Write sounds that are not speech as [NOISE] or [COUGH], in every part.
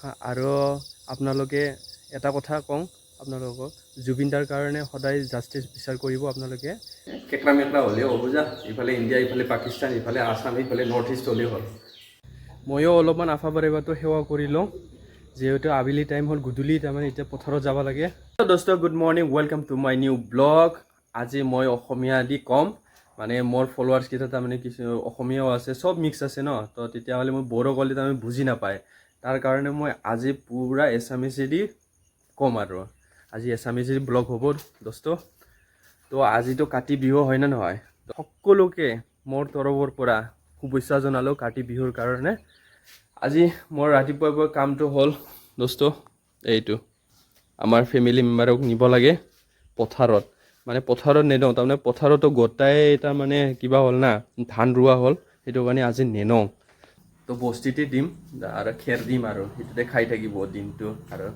আৰু আপোনালোকে এটা কথা কওঁ আপোনালোকক জুবিনদাৰ কাৰণে সদায় জাষ্টিচ বিচাৰ কৰিব আপোনালোকে। কেকৰা মেকৰা হ'লেও হ'ব যা ইফালে ইণ্ডিয়া ইফালে পাকিস্তান ইফালে আছাম ইফালে নৰ্থ ইষ্ট হ'লেও হ'ল। ময়ো অলপমান আফা বাৰেবাটো সেৱা কৰি লওঁ যিহেতু আবেলি টাইম হ'ল গধূলি তাৰমানে এতিয়া পথাৰত যাব লাগে। দোস্ত good morning welcome to my new blog আজি মই অসমীয়া দি ক'ম মানে মোৰ ফলোৱাৰ্ছকেইটা তাৰমানে কিছু অসমীয়াও আছে চব মিক্স আছে ন? তো তেতিয়াহ'লে মই বড়ো ক'লে তাৰমানে বুজি নাপায়। তাৰ কাৰণে মই আজি পূৰা এছামিছেদি ক'ম আৰু। আজি এছামিছেদি ব্লগ হ'ব দোস্ত। তো আজিতো কাতি বিহু হয় নে নহয়? সকলোকে মোৰ তৰফৰ পৰা শুভেচ্ছা জনালোঁ কাতি বিহুৰ কাৰণে। আজি মোৰ ৰাতিপুৱা পুৱা কামটো হ'ল দোস্ত এইটো আমাৰ ফেমিলি মেম্বাৰক নিব লাগে পথাৰত। মানে পথাৰত নেদওঁ তাৰমানে পথাৰতো গোটাই তাৰমানে কিবা হ'ল না ধান ৰোৱা হ'ল সেইটো কাৰণে আজি নেনওঁ তো বস্তিতে দিম আৰু খেৰ দিম আৰু। সেইটোতে খাই থাকিব দিনটো আৰু।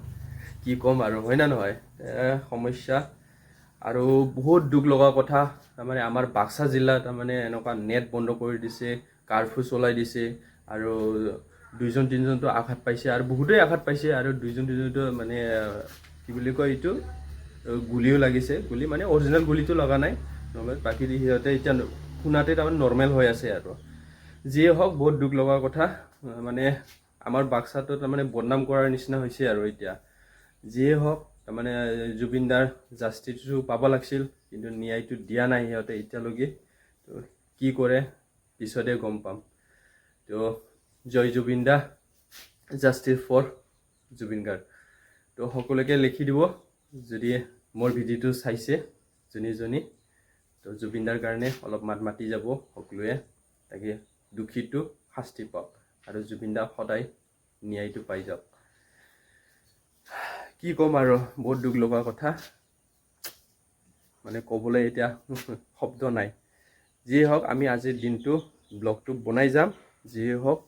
কি ক'ম আৰু, হয় না নহয়? সমস্যা। আৰু বহুত দুখ লগা কথা, তাৰমানে আমাৰ বাক্সা জিলাত তাৰমানে এনেকুৱা নেট বন্ধ কৰি দিছে কাৰফিউ চলাই দিছে, আৰু দুইজন, তিনিজনতো আঘাত পাইছে, আৰু বহুতেই আঘাত পাইছে, আৰু দুইজন, তিনিজনতো মানে কি বুলি কয় এইটো? গুলিও লাগিছে, গুলি মানে অৰিজিনেল গুলিটো লগা নাই। নৰ্মেল বাকী সিহঁতে এতিয়া শুনাতে তাৰমানে নৰ্মেল হৈ আছে আৰু। যিয়ে হওক, বহুত দুখ লগা কথা। মানে আমাৰ বাক্সাটো তাৰমানে বদনাম কৰাৰ নিচিনা হৈছে আৰু এতিয়া। যিয়ে হওক, তাৰমানে জুবিনদাৰ জাষ্টিছটো পাব লাগিছিল, কিন্তু ন্যায়টো দিয়া নাই সিহঁতে এতিয়ালৈকে। তো, কি কৰে পিছতে গম পাম। তো, জয় জুবিন দা জাষ্টিছ ফৰ জুবিন গাৰ্গ তো, সকলোকে লিখি দিব, যদি মোৰ ভিডিঅ'টো চাইছে যোনী যোনী তো, জুবিনদাৰ কাৰণে অলপ মাত মাতি যাব সকলোৱে, তাকে দোষীটো শাস্তি পাওক। আৰু জুবিনদা সদায় ন্যায়টো পাই যাওক। কি ক'ম আৰু, বহুত দুখ লগা কথা। মানে ক'বলৈ এতিয়া [LAUGHS] শব্দ নাই। যিয়ে হওক, আমি আজিৰ দিনটো ব্লগটো বনাই যাম। যিয়ে হওক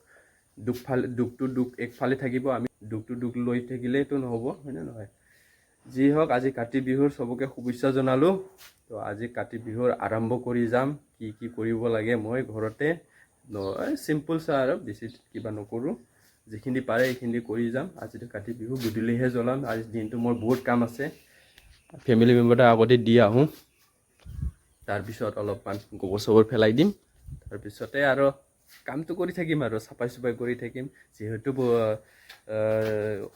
দুখফালে দুখটো দুখ একফালে থাকিব, আমি দুখটো দুখ লৈ থাকিলেইতো নহ'ব হয়নে নহয়? যি হওক, আজি কাতি বিহুৰ চবকে শুভেচ্ছা জনালোঁ। তো আজি কাতি বিহুৰ আৰম্ভ কৰি যাম। কি কি কৰিব লাগে মই ঘৰতে চিম্পুল চা আৰু বেছি কিবা নকৰোঁ। যিখিনি পাৰে সেইখিনি কৰি যাম। আজিতো কাতি বিহু গধূলিহে জ্বলাম। আজি দিনটো মোৰ বহুত কাম আছে। ফেমিলি মেম্বাৰটা আগতে দি আহোঁ। তাৰপিছত অলপমান গোবৰ চোবৰ পেলাই দিম। তাৰপিছতে আৰু কামটো কৰি থাকিম আৰু চাফাই চুফাই কৰি থাকিম। যিহেতু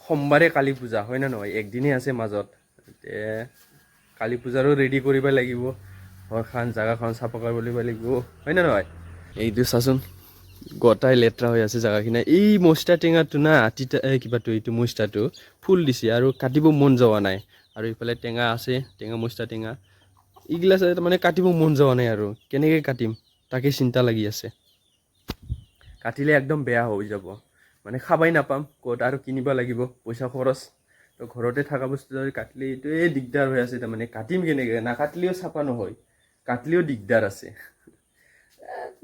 সোমবাৰে কালী পূজা হয় নে নহয়? একদিনেই আছে মাজত। কালী পূজাৰো ৰেডি কৰিব লাগিব। ঘৰখন জেগাখন চাফা কৰিব লাগিব। হয় নে নহয়? এইটো চাচোন, গোটাই লেতেৰা হৈ আছে জেগাখিনি এই মস্তা টেঙাটো না এই কিবাটো এইটো মস্তাটো ফুল দিছে আৰু কাটিব মন যোৱা নাই। আৰু ইফালে টেঙা আছে, টেঙা মস্তা টেঙা এইগিলা তাৰমানে কাটিব মন যোৱা নাই আৰু, কেনেকৈ কাটিম? তাকে চিন্তা লাগি আছে। কাটিলে একদম বেয়া হৈ যাব। মানে খাবাই নাপাম, ক'ত আৰু কিনিব লাগিব, পইচা খৰচ। তো ঘৰতে থকা বস্তু যদি কাটিলে, এইটোৱে দিগদাৰ হৈ আছে তাৰমানে। কাটিম কেনেকৈ? নাকাটিলেও চাফা নহয়, কাটিলেও দিগদাৰ আছে।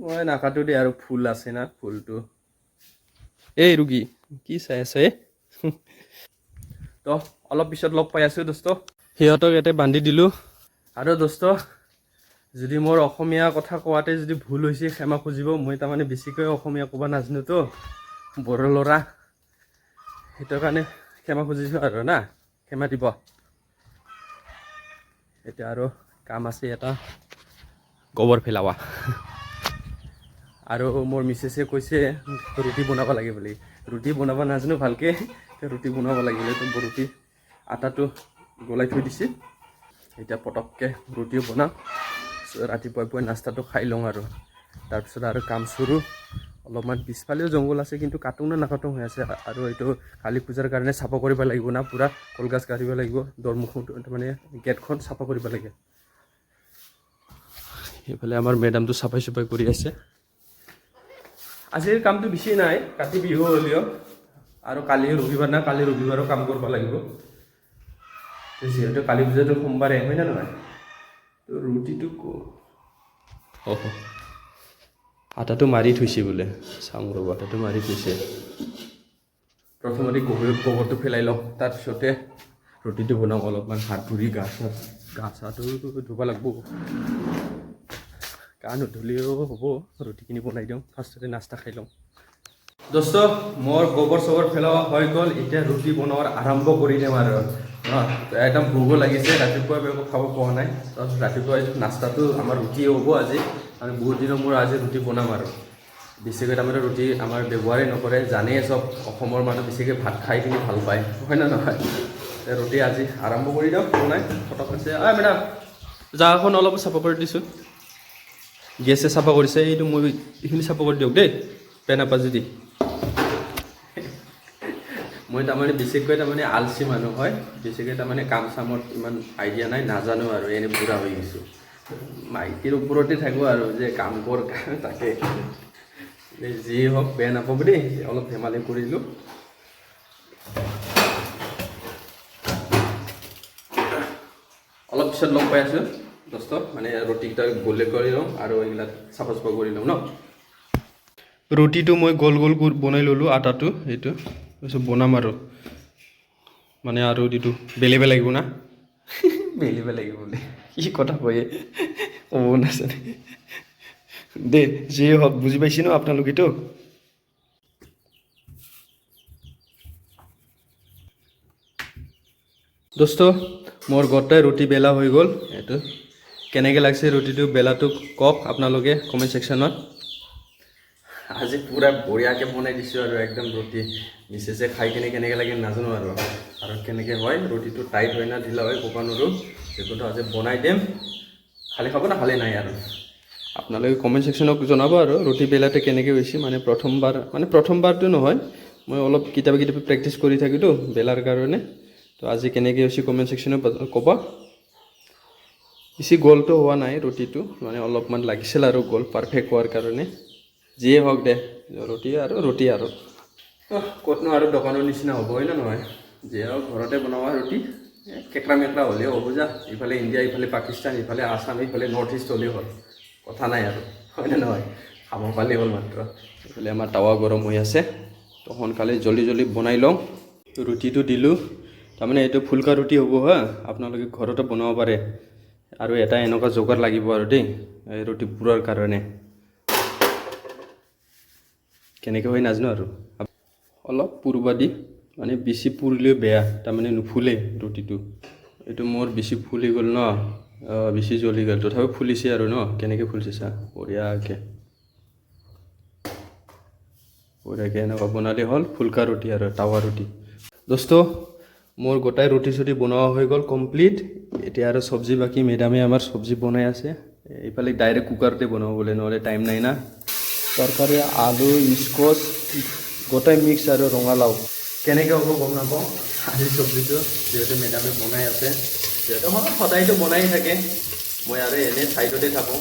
মই নাকাটো দে আৰু ফুল আছে না ফুলটো। এই ৰোগী কি চাই আছে? তো অলপ পিছত লগ পাই আছোঁ দোস্ত। সিহঁতক ইয়াতে বান্ধি দিলোঁ। আৰু দোস্ত যদি মোৰ অসমীয়া কথা কোৱাতে যদি ভুল হৈছে ক্ষমা খুজিব। মই তাৰমানে বেছিকৈ অসমীয়া ক'ব নাজানোতো বড়ো ল'ৰা। সেইটো কাৰণে ক্ষমা খুজিছোঁ আৰু না। ক্ষমা দিব। এতিয়া আৰু কাম আছে এটা। গোবৰ পেলাৱা আৰু মোৰ মিছেছে কৈছে, ৰুটি বনাব লাগে বুলি। ৰুটি বনাব নাজানো ভালকৈ ৰুটি বনাব লাগিলে তো ৰুটি আটাটো গলাই থৈ দিছে। এতিয়া পটককৈ ৰুটিও বনাম। ৰাতিপুৱাই পুৱাই নাস্তাটো খাই লওঁ আৰু। তাৰপিছত আৰু কাম চুৰো। অলপমান পিছফালেও জংঘল আছে, কিন্তু কাটো নে নাকাটো হৈ আছে। আৰু এইটো কালী পূজাৰ কাৰণে চাফা কৰিব লাগিব না, পূৰা কলগাছ কাঢ়িব লাগিব। দৰমুখত মানে গেটখন চাফা কৰিব লাগে। সেইফালে আমাৰ মেডামটো চাফাই চাফাই কৰি আছে। আজিৰ কামটো বেছি নাই, কাতি বিহু হ'লেও আৰু কালি ৰবিবাৰ না, কালি ৰবিবাৰো কাম কৰিব লাগিব। যিহেতু কালী পূজাটো সোমবাৰে, হয় নে নহয়? তো ৰুটিটো অহ আটাটো মাৰি থৈছে বোলে চাওঁ ৰ'ব, আটাটো মাৰি থৈছে। প্ৰথমতে গোবৰ গোবৰটো পেলাই লওঁ, তাৰপিছতে ৰুটিটো বনাওঁ অলপমান, হাত ভৰি গা চা, গা চাটো ধুব লাগিব। গা নুধুলেও হ'ব ৰুটিখিনি বনাই দিওঁ। ফাৰ্ষ্টতে নাস্তা খাই লওঁ। দোস্ত মোৰ গোবৰ চবৰ পেলোৱা হৈ গ'ল। এতিয়া ৰুটি বনোৱাৰ আৰম্ভ কৰি দিম আৰু। ন একদম ভোকো লাগিছে। ৰাতিপুৱা একো খাব পোৱা নাই। তাৰপিছত ৰাতিপুৱা নাস্তাটো আমাৰ ৰুটি হ'ব আজি। আমি বহুত দিনৰ মূৰত আজি ৰুটি বনাম আৰু। বেছিকৈ তাৰমানে ৰুটি আমাৰ ব্যৱহাৰেই নকৰে। জানেই চব। অসমৰ মানুহ বেছিকৈ ভাত খাই কিনি ভালো পায়। হয় নে নহয়? ৰুটি আজি আৰম্ভ কৰি দিয়ক। বনাই ফটক আছে আ মেডাম জাগাখন অলপ চাফা কৰি দিছোঁ। গেছে চাফা কৰিছে এইটো মই এইখিনি চাফা কৰি দিয়ক দেই পেনাপা যদি। মই তাৰমানে বেছিকৈ তাৰমানে আলচি মানুহ হয়, বেছিকৈ তাৰমানে কাম চামত ইমান আইডিয়া নাই, নাজানো আৰু এনেই বুঢ়া হৈ গৈছোঁ। মাইকীৰ ওপৰতে থাকোঁ আৰু, যে কাম কৰ তাকে। যি হওক বেয়া নাপাব দেই, অলপ ধেমালি কৰিলোঁ। অলপ পিছত লগ পাই আছোঁ। দোস্ত মানে ৰুটিকেইটা গলে কৰি লওঁ আৰু এইবিলাক চাফা চাফা কৰি লওঁ ন? ৰুটিটো মই গোল গোল বনাই ল'লোঁ আটাটো এইটো তাৰপিছত বনাম আৰু। মানে আৰু এইটো বেলিব লাগিব না? [LAUGHS] বেলিব লাগিব বোলে কি কথা কয়ে ক'ব নাজানে। দে যিয়ে হওক বুজি পাইছে ন আপোনালোকেতো? দোস্ত মোৰ গোটেই ৰুটি বেলা হৈ গ'ল এইটো। কেনেকৈ লাগছে ৰুটিটো বেলাটো কওক আপোনালোকে কমেণ্ট ছেকশ্যনত আজি পূৰা বঢ়িয়াকৈ বনাই দিছোঁ আৰু একদম ৰুটি। মিছেছে খাই কিনে কেনেকৈ লাগে নাজানো আৰু। আৰু কেনেকৈ হয় ৰুটিটো টাইট হয় না ঢিলা হয় ক'ব নোৱাৰোঁ সেইটোতো আজি বনাই দিম। খালি খাব না খালি নাই আৰু। আপোনালোকে কমেণ্ট ছেকশ্যনত জনাব আৰু ৰুটি বেলাতে কেনেকৈ হৈছে। মানে প্ৰথমবাৰ মানে প্ৰথমবাৰটো নহয় মই অলপ কেতিয়াবা কেতিয়াবা প্ৰেক্টিচ কৰি থাকিতো বেলাৰ কাৰণে। তো আজি কেনেকৈ হৈছে কমেণ্ট ছেকশ্যনত ক'ব। বেছি গ'লটো হোৱা নাই, ৰুটিটো। মানে অলপমান লাগিছিল আৰু গ'ল পাৰফেক্ট হোৱাৰ কাৰণে। যিয়ে হওক দে, ৰুটি আৰু ৰুটি আৰু। ক'তনো আৰু দোকানৰ নিচিনা হ'ব হয় নে নহয়? যিয়ে হওক, ঘৰতে বনোৱা ৰুটি কেকৰা মেকৰা হ'লেও হ'ব যা। ইফালে ইণ্ডিয়া, ইফালে পাকিস্তান, ইফালে আছাম, ইফালে নৰ্থ ইষ্ট হ'লেও হ'ল। কথা নাই আৰু, হয় নে নহয়? খাব পালেই হ'ল মাত্ৰ। এইফালে আমাৰ টাৱা গৰম হৈ আছে, তো সোনকালে জল্দি জল্দি বনাই লওঁ। ৰুটিটো দিলোঁ। তাৰমানে এইটো ফুলকা ৰুটি হ'ব হা, আপোনালোকে ঘৰতে বনাব পাৰে। আৰু এটা এনেকুৱা যোগাৰ লাগিব আৰু দেই এই ৰুটি পুৰাৰ কাৰণে। কেনেকৈ হয় নাজানো আৰু। অলপ পুৰবা দি মানে বেছি পুৰিলেও বেয়া তাৰমানে নুফুলে ৰুটিটো। এইটো মোৰ বেছি ফুলি গ'ল ন বেছি জ্বলি গ'ল। তথাপিও ফুলিছে আৰু ন কেনেকৈ ফুলিছে চা বঢ়িয়াকৈ। বঢ়িয়াকৈ এনেকুৱা বনালে হ'ল ফুলকা ৰুটি আৰু টাৱা ৰুটি। দোস্ত মোৰ গোটাই ৰুটি চুটি বনোৱা হৈ গ'ল কমপ্লিট। এতিয়া আৰু চব্জি বাকী, মেডামে আমাৰ চব্জি বনাই আছে। এইফালে ডাইৰেক্ট কুকাৰতে বনাব বোলে, নহ'লে টাইম নাই না। তৰকাৰী, আলু স্কচ গোটাই মিক্স আৰু ৰঙালাও। কেনেকৈ হ'ব গম নাপাওঁ। আজি চব্জিটো যিহেতু মেডামে বনাই আছে। যিহেতু মই সদায়তো বনাই থাকে। মই আৰু এনেই চাইডতে থাকোঁ।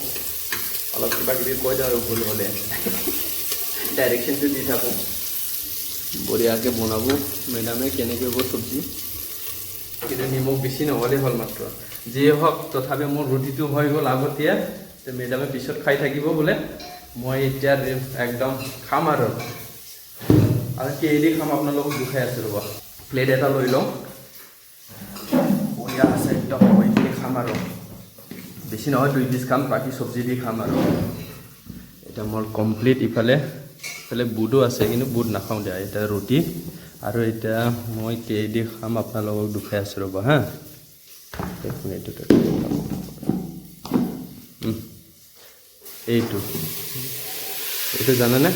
অলপ কিবা কিবি কৈ দিওঁ আৰু ভুল হ'লে। ডাইৰেকশ্যনটো দি থাকোঁ। বঢ়িয়াকৈ বনাব। মেডামে কেনেকৈ হ'ব চব্জি? কিন্তু নিমখ বেছি নহ'লেই হ'ল মাত্ৰ। যিয়ে হওক তথাপি মোৰ ৰুটিটো হৈ গ'ল আগতীয়া। মেডামে পিছত খাই থাকিব বোলে। মই এতিয়া একদম খাম আৰু। আৰু কেইদি খাম আপোনালোকক দুখাই আছোঁ ৰ'ব। প্লেট এটা লৈ লওঁ। বঢ়িয়া আছে, একদম এইখিনি খাম আৰু। বেছি নহয়, দুই পিচ খাম, বাকী চব্জি দি খাম আৰু। এতিয়া মোৰ কমপ্লিট ইফালে ইফালে বুটো আছে, কিন্তু বুট নাখাওঁ দিয়া, এতিয়া ৰুটি। আৰু এতিয়া মই কেই দি খাম? আপোনালোকক দুখাই আছোঁ ৰ'ব, হা? এক মিনিট এইটো। এইটো জানানে?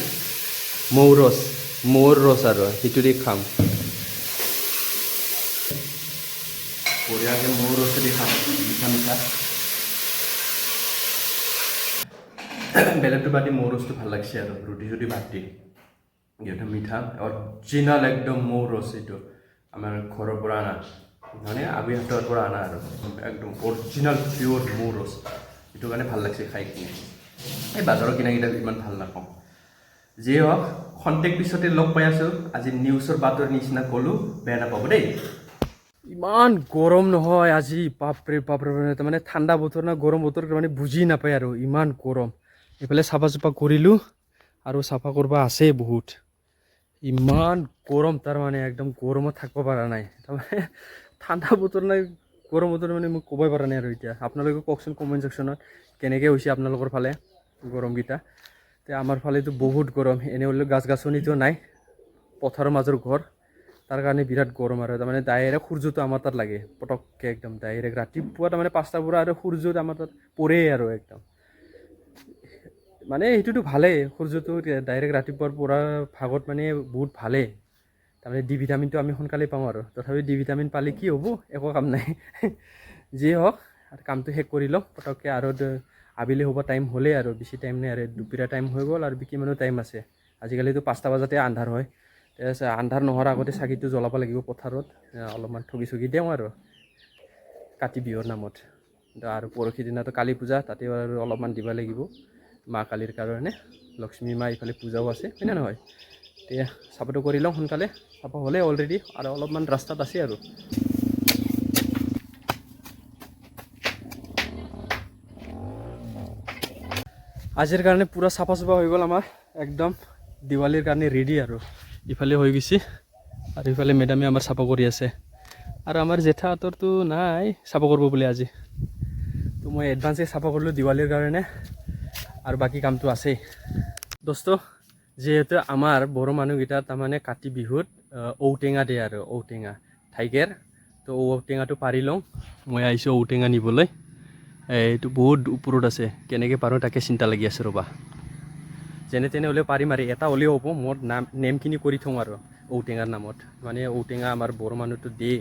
মৌ ৰস। মৌৰ ৰস আৰু, সেইটো দি খাম। বঢ়িয়াকৈ মৌ ৰস দি খাম। মিঠা মিঠা। বেলেগটো বাদ দি মৌ ৰসটো ভালো লাগছে আৰু। ৰুটি চুটি বাদ দি। যিহেতু মিঠা অৰিজিনেল একদম মৌ ৰস এইটো আমাৰ ঘৰৰ পৰা অনা মানে আবিহাটৰ পৰা অনা আৰু, একদম অৰিজিনেল পিয়'ৰ মৌ ৰস সেইটো কাৰণে ভালো লাগছে খাই কিনে। এই বাজাৰৰ কিনাকেইটা ইমান ভালো নাপাওঁ। যিয়ে হওক খন্তেক পিছতে লগ পাই আছোঁ। আজি নিউজৰ বাতৰি নিচিনা ক'লোঁ, বেয়া নাপাব দেই। ইমান গৰম নহয় আজি, বাপৰে বাপৰে তাৰমানে ঠাণ্ডা বতৰ না, গৰম বতৰ মানে বুজি নাপায় আৰু। ইমান গৰম। এইফালে চাফা চাফা কৰিলোঁ, আৰু চাফা কৰিব আছে বহুত। ইমান গৰম তাৰমানে একদম গৰমত থাকিব পৰা নাই। তাৰমানে ঠাণ্ডা বতৰ নাই গৰম বতৰ মানে মই ক'বই পৰা নাই আৰু এতিয়া। আপোনালোকে কওকচোন কমেণ্ট ছেকশ্যনত কেনেকৈ হৈছে আপোনালোকৰ ফালে গৰমকেইটা? তে আমাৰ ফালেতো বহুত গৰম, এনে হ'লেও গাছ গাছনিতো নাই, পথাৰৰ মাজৰ ঘৰ, তাৰ কাৰণে বিৰাট গৰম আৰু। তাৰমানে ডাইৰেক্ট সূৰ্যটো আমাৰ তাত লাগে, পটককৈ একদম। ডাইৰেক্ট ৰাতিপুৱা তাৰমানে পাঁচটাৰ পৰা আৰু সূৰ্যটো আমাৰ তাত পৰেই আৰু একদম। মানে সেইটোতো ভালেই, সূৰ্যটো ডাইৰেক্ট ৰাতিপুৱাৰ পৰা ভাগত মানে বহুত ভালেই। তাৰমানে ডি ভিটামিনটো আমি সোনকালে পাওঁ আৰু। তথাপি ডি ভিটামিন পালে কি হ'ব, একো কাম নাই। [LAUGHS] যিয়ে হওক কামটো শেষ কৰি ল'ম পটককৈ আৰু আবেলি হ'ব টাইম হ'লেই আৰু। বেছি টাইম নাই আৰু। দুপৰীয়া টাইম হৈ গ'ল আৰু কিমানো টাইম আছে। আজিকালিতো পাঁচটা বজাতে আন্ধাৰ হয়। আন্ধাৰ নোহোৱাৰ আগতে চাকিটো জ্বলাব লাগিব পথাৰত। অলপমান ঠগি চগি দিওঁ আৰু। কাতি বিহুৰ নামত। আৰু পৰহি দিনাতো কালী পূজা, তাতেও আৰু অলপমান দিব লাগিব। মা কালীৰ কাৰণে, লক্ষ্মী মা ইফালে পূজাও আছে হয়নে নহয়? এতিয়া চাফাটো কৰি লওঁ সোনকালে। চাফা হ'লে অলৰেডি আৰু অলপমান ৰাস্তাত আছে আৰু। আজিৰ কাৰণে পূৰা চাফা চাফা হৈ গ'ল আমাৰ। একদম দিৱালীৰ কাৰণে ৰেডি আৰু। ইফালে হৈ গৈছে আৰু ইফালে মেডামে আমাৰ চাফা কৰি আছে। আৰু আমাৰ জেঠাহঁতৰতো নাই চাফা কৰিব বোলে আজি। তো মই এডভান্সে চাফা কৰিলোঁ দিৱালীৰ কাৰণে। আৰু বাকী কামটো আছেই। দোস্ত, যিহেতু আমাৰ বড়ো মানুহকেইটা তাৰমানে কাতি বিহুত ঔটেঙা দিয়ে আৰু, ঔটেঙা। ঠাইকেৰ তো ঔটেঙাটো পাৰি লওঁ। মই আহিছোঁ ঔটেঙা নিবলৈ। এইটো বহুত ওপৰত আছে। কেনেকৈ পাৰোঁ তাকে চিন্তা লাগি আছে ৰ'বা। যেনে তেনে হ'লেও পাৰিম আৰু। এটা হ'লেও হ'ব। মোৰ নাম, নেমখিনি কৰি থওঁ আৰু ঔটেঙাৰ নামত। মানে ঔটেঙা আমাৰ বড়ো মানুহটো দিয়ে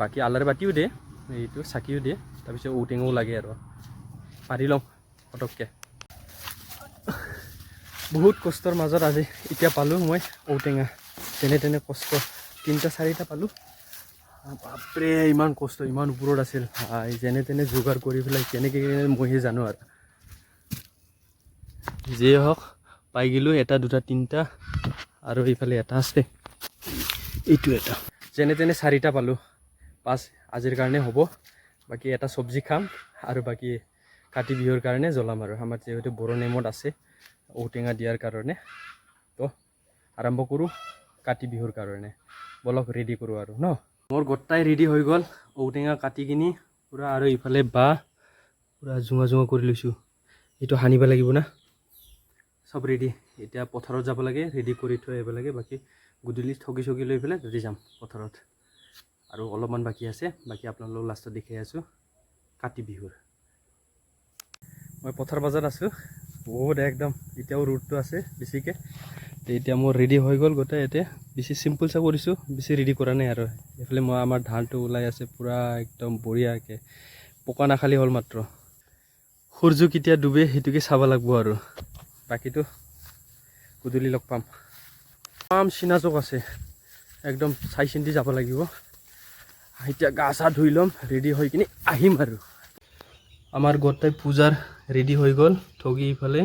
বাকী আলাৰ বাতিও দিয়ে, এইটো চাকিও দিয়ে। তাৰপিছত ঔটেঙাও লাগে আৰু। পাৰি লওঁ, পটককৈ। বহুত কষ্টৰ মাজত আজি এতিয়া পালোঁ মই ঔটেঙা। যেনে তেনে কষ্ট। তিনিটা, চাৰিটা পালোঁ। বাপৰে, ইমান কষ্ট, ইমান ওপৰত আছিল। যেনে তেনে যোগাৰ কৰি পেলাই কেনেকৈ মইহে জানো আৰু। যিয়ে হওক, পাই গ'লোঁ এটা, দুটা, তিনিটা আৰু এইফালে এটা আছে। এইটো এটা। যেনে তেনে চাৰিটা পালোঁ। পাঁচ, আজিৰ কাৰণে হ'ব। বাকী এটা চব্জি খাম আৰু বাকী কাতি বিহুৰ কাৰণে জ্বলাম আৰু। আমাৰ যিহেতু বড়ো নেমত আছে। ঔটেঙা দিয়াৰ কাৰণে। তো আৰম্ভ কৰোঁ কাতি বিহুৰ কাৰণে। বলক ৰেডি কৰোঁ আৰু, ন? মোৰ গোটাই ৰেডি হৈ গ'ল। ঔটেঙা কাটি কিনি পূৰা আৰু ইফালে বাঁহ পূৰা জোঙা জোঙা কৰি লৈছোঁ। এইটো সানিব লাগিব না? চব ৰেডি এতিয়া পথাৰত যাব লাগে ৰেডি কৰি থৈ আহিব লাগে। বাকী গধূলি ঠগি চগি লৈ পেলাই যদি যাম পথাৰত। আৰু অলপমান বাকী আছে। বাকী আপোনালোকক লাষ্টত দেখাই আছোঁ। কাতি বিহুৰ। মই পথাৰ বজাৰত আছোঁ। বহুত একদম, এতিয়াও ৰ'দটো আছে বেছিকৈ। তে এতিয়া মোৰ ৰেডি হৈ গ'ল গোটেই এতিয়া। বেছি চিম্পুলচা কৰিছোঁ, বেছি ৰেডি কৰা নাই আৰু। এইফালে মই আমাৰ ধানটো ওলাই আছে, পূৰা একদম বঢ়িয়াকৈ। পকা নাখালি হ'ল মাত্ৰ। সূৰ্য কেতিয়া ডুবে সেইটোকে চাব লাগিব আৰু। বাকীটো গধূলি লগ পাম। পাম চিনাজোক আছে। একদম চাই চিন্তি যাব লাগিব। এতিয়া গা চা ধুই ল'ম ৰেডি হৈ কিনি আহিম আৰু। আমাৰ গোটেই পূজাৰ ৰেডি হৈ গ'ল, ঠগি ইফালে।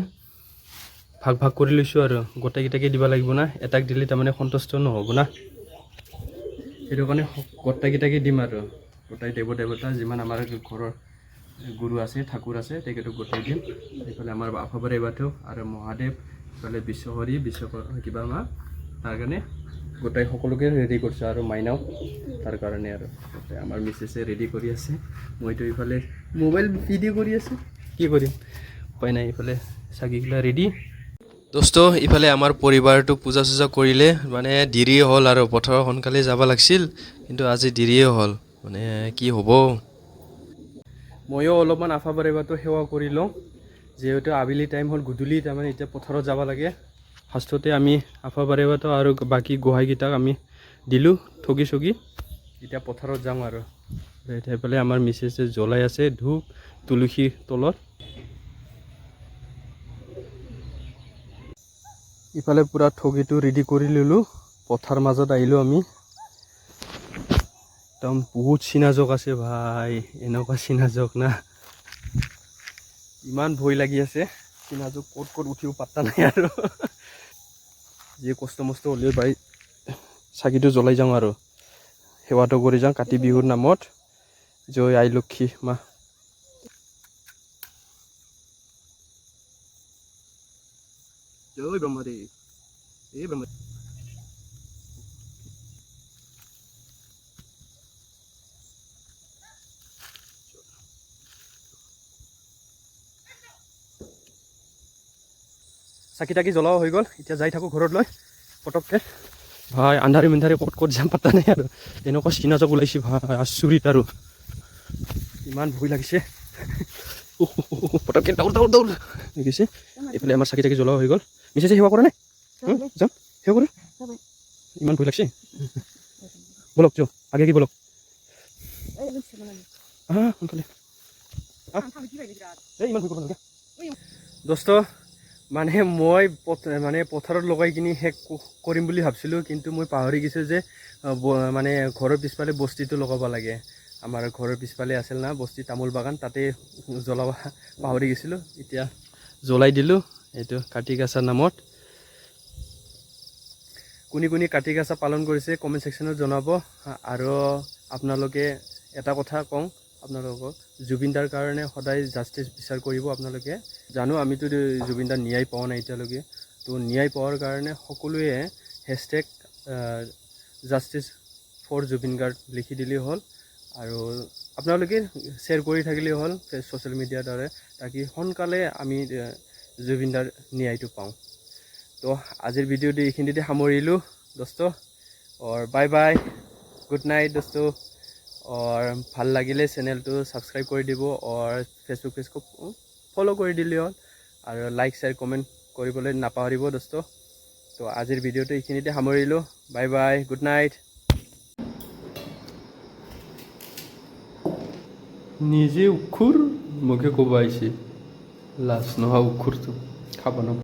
ভাগ ভাগ কৰি লৈছোঁ আৰু গোটেইকেইটাকে দিব লাগিব না। এটাক দিলে তাৰমানে সন্তুষ্ট নহ'ব না। সেইটো কাৰণে গোটেইকেইটাকে দিম আৰু। গোটেই দেৱ দেৱতা, যিমান আমাৰ ঘৰৰ গুৰু আছে, ঠাকুৰ আছে, তেখেতক গোটাই দিম। এইফালে আমাৰ আফাবাৰী বাথৌ আৰু মহাদেৱ ইফালে বিশ্বহৰি, বিশ্বকৰ কিবা মা, তাৰ কাৰণে গোটেই সকলোকে ৰেডি কৰিছোঁ আৰু মাইনাও। তাৰ কাৰণে আৰু আমাৰ মিছেছে ৰেডি কৰি আছে। মইতো ইফালে মোবাইল ভিডিঅ' কৰি আছোঁ। কি কৰিম? উপায় নাই ইফালে চাকিগিলা ৰেডি দোস্ত ইফালে আমাৰ পৰিবাৰটো পূজা চূজা কৰিলে মানে দেৰিয়ে হ'ল আৰু পথাৰত সোনকালে যাব লাগিছিল কিন্তু আজি দেৰিয়ে হ'ল মানে কি হ'ব? ময়ো অলপমান আফা বাৰিবাটো সেৱা কৰি লওঁ যিহেতু আবেলি টাইম হ'ল গধূলি তাৰমানে এতিয়া পথাৰত যাব লাগে। ফাৰ্ষ্টতে আমি আফা বাৰিবাটো আৰু বাকী গোহাঁইকেইটাক আমি দিলোঁ ঠগি চগি এতিয়া পথাৰত যাম আৰু। এতিয়া এইফালে আমাৰ মিছেছে জ্বলাই আছে, ধূপ, তুলসীৰ তলত। ইফালে পূৰা ঠগিটো ৰেডি কৰি ল'লোঁ, পথাৰ মাজত আহিলোঁ আমি। একদম বহুত চিনাজক আছে ভাই, এনেকুৱা চিনাজক না। ইমান ভয় লাগি আছে, চিনাজক ক'ত ক'ত উঠিও পাত্তা নাই আৰু। যি কষ্ট মষ্ট হ'লেও ভাই, চাকিটো জ্বলাই যাওঁ আৰু। সেৱাটো কৰি যাওঁ, কাতি বিহুৰ নামত। জয় আই লক্ষী মা। জয় এই ব্ৰহ্ম চাকি তাকি জ্বলাও হৈ গ'ল এতিয়া যাই থাকোঁ ঘৰত লৈ পটককৈ। ভাই আন্ধাৰে মিন্ধাৰে ক'ত ক'ত যাম পাতা নাই আৰু। এনেকুৱা চিনাজক ওলাইছে ভাই আচৰিত আৰু। ইমান ভয় লাগিছে। পটককৈ দৌৰ দৌৰ দৌৰ দেখিছে এইফালে আমাৰ চাকি তাকি জ্বলোৱা হৈ গ'ল। মিছেছে সেৱা কৰে নাই? যাম সেৱা কৰোঁ? ইমান ভয় লাগছে? বলক যোৱা আগে কি বলক। আহা সোনকালে। এই ইমান ভয় কৰিব নালাগে। দোস্ত মানে মই পথ- মানে পথাৰত লগাই কিনি শেষ কৰিম বুলি ভাবছিলোঁ কিন্তু মই পাহৰি গৈছোঁ যে মানে ঘৰৰ পিছফালে বস্তিটো লগাব লাগে। আমাৰ ঘৰৰ পিছফালে আছিল না বস্তি তামোল বাগান তাতে জ্বলাব পাহৰি গৈছিলোঁ। এতিয়া জ্বলাই দিলোঁ এইটো কাতি গাছাৰ নামত। কোনে কোনে কাতি গাছা পালন কৰিছে কমেণ্ট ছেকশ্যনত জনাব। আৰু আপোনালোকে এটা কথা কওঁ আপোনালোকক জুবিনদাৰ কাৰণে সদায় জাষ্টিছ বিচাৰ কৰিব আপোনালোকে। জানো আমিতো জুবিনদাৰ ন্যায় পোৱা নাই এতিয়ালৈকে। তো ন্যায় পোৱাৰ কাৰণে সকলোৱে hashtag justice for Zubeen Garg লিখি দিলেই হ'ল। আৰু আপোনালোকে শ্বেয়াৰ কৰি থাকিলেই হ'ল ছ'চিয়েল মিডিয়াৰ দ্বাৰা, তাকে সোনকালে আমি জুবিনদাৰ ন্যায়টো পাওঁ। তো আজিৰ ভিডিঅ'টো এইখিনিতে সামৰিলোঁ দোস্ত। অৰ বাই বাই গুড নাইট দোস্ত। অৰ, ভালো লাগিলে চেনেলটো ছাবস্ক্ৰাইব কৰি দিব। অৰ ফেচবুক পেজটো ফ'ল' কৰি দিলেই হ'ল। আৰু লাইক শ্বেয়াৰ কমেণ্ট কৰিবলৈ নাপাহৰিব দোস্ত। তো আজিৰ ভিডিঅ'টো এইখিনিতে সামৰিলোঁ। বাই বাই গুড নাইট নিজে উখুৰ মোকে ক'ব আহিছে লাজ উক্ষুর উখুৰটো খাব নাপাওঁ